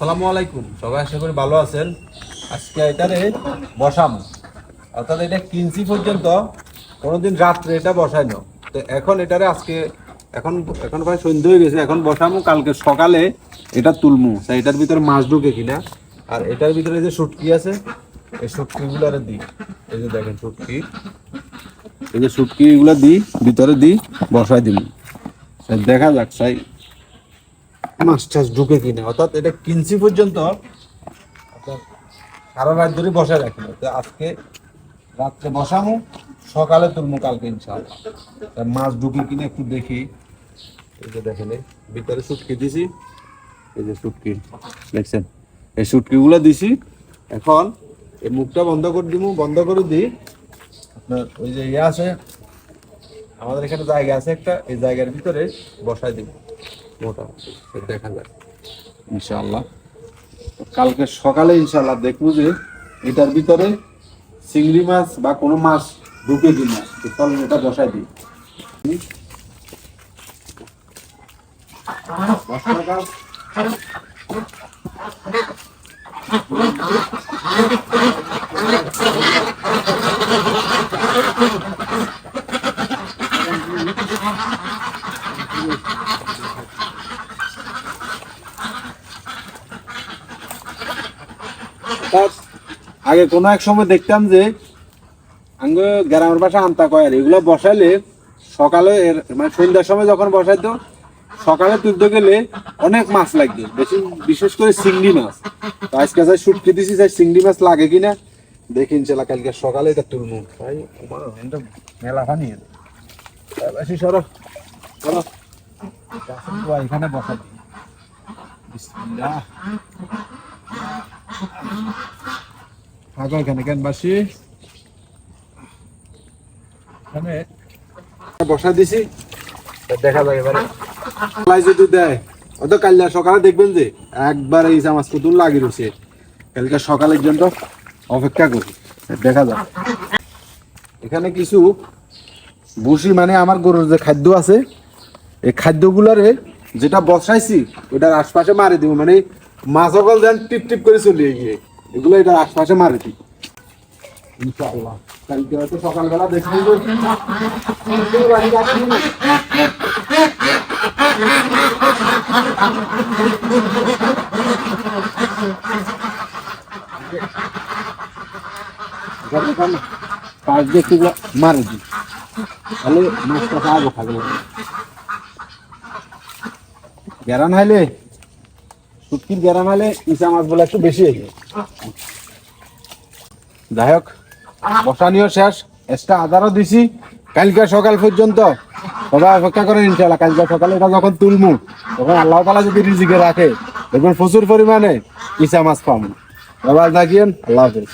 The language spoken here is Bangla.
সালামু আলাইকুম। সবাই আশা করি ভালো আছেন। আজকে এটারে বসাম। অর্থাৎ এটা কিনছি পর্যন্ত, কোনোদিন রাত্রে এটা বসাই না। তো এখন এটারে আজকে, এখন এখন প্রায় সন্ধ্যে হয়ে গেছে, এখন বসামু, কালকে সকালে এটা তুলমু। তাই এটার ভিতরে মাছ ঢুকে কিনা। আর এটার ভিতরে যে শুটকি আছে, এই শুটকিগুলো আরে দিই। এই যে দেখেন শুটকি এই যে শুটকি এগুলো দিই, ভিতরে দিই, বসাই দিই দেখা যাক, সাই মাছ টাছ ঢুকে কিনা? অর্থাৎ এটা কিনছি পর্যন্ত সারা রাত ধরে বসায় রাখি তো আজকে রাত্রে বসামু, সকালে তুলমু কালকে ইনশাআল্লাহ। তা মাছ ঢুকে কিনা একটু দেখি। এই যে দেখেন ভিতরে সুটকি দিছি। এই যে সুটকি, দেখছেন? এই শুটকি গুলো দিছি। এখন এই মুখটা বন্ধ করে দিমু, বন্ধ করে দিই। আপনার ওই যে ইয়ে আছে, আমাদের এখানে জায়গা আছে একটা, এই জায়গার ভিতরে বসাই দিব মোটামুটি দেখা যায় ইনশাআল্লাহ। কালকে সকালে ইনশাআল্লাহ দেখব যে এটার ভিতরে চিংড়ি মাছ বা কোনো মাছ ঢুকে কিনা, তো চলেন এটা বসাই দিই। মশলা গাছ তার আগে কোনো এক সময় দেখতাম যে, আঙ্গ গ্রামের বাসা আনতা কয়ার এগুলো বসাইলে সকালে এর- মানে সন্ধ্যার সময় যখন বসাইতো, সকালে তুলতে গেলে অনেক মাছ লাগবে বেশি, বিশেষ করে চিংড়ি মাছ। তো আজকে যাই শুটকি দিছি যাই চিংড়ি মাছ লাগে কিনা, দেখি ইনশাল্লাহ কালকে সকালে এটা তুলবো। ভাই মেলা পানি বেশি সরো। সরো। এখানে বসাই বিসমিল্লাহ। থাকো এখানে কেন বাসি এখানে বসা দিছি। দেখা যায় এবারে। লাই যদি দেয়। অত কাল সকালে দেখবেন যে একবার এই মাছ কুতুল লাগি রয়েছে। কালকে সকালের জন্য অপেক্ষা করি দেখা যাক। এখানে কিছু বসি মানে আমার গরুর যে খাদ্য আছে এই খাদ্যগুলারে যেটা বসাইছি ওটার আশপাশে মারি দিব। মানে মাছ সকল যেন টিপ টিপ করে চলিয়ে গিয়ে এগুলো এটার আশপাশে মারি দিব ইনশাআল্লাহ। কালকে হয়তো সকালবেলা দেখব দিয়ে একটু মারে দিই তাহলে মাছটা খাব খাব গ্যারান হাইলে শুটকির গেরাম হলে ইসা মাছ বলে একটু বেশি হয়ে যাই হোক, বসানিও শেষ। এক্সট্রা আদারও দিছি। কালকে সকাল পর্যন্ত। সবাই অপেক্ষা করেন ইনশাল্লাহ কালকে সকালে এটা যখন তুলমু, তখন আল্লাহ তালা যদি রিজিকে রাখে, দেখবেন প্রচুর পরিমাণে ইসা মাছ পাবো। সবাই থাকিয়েন, আল্লাহ হাফেজ।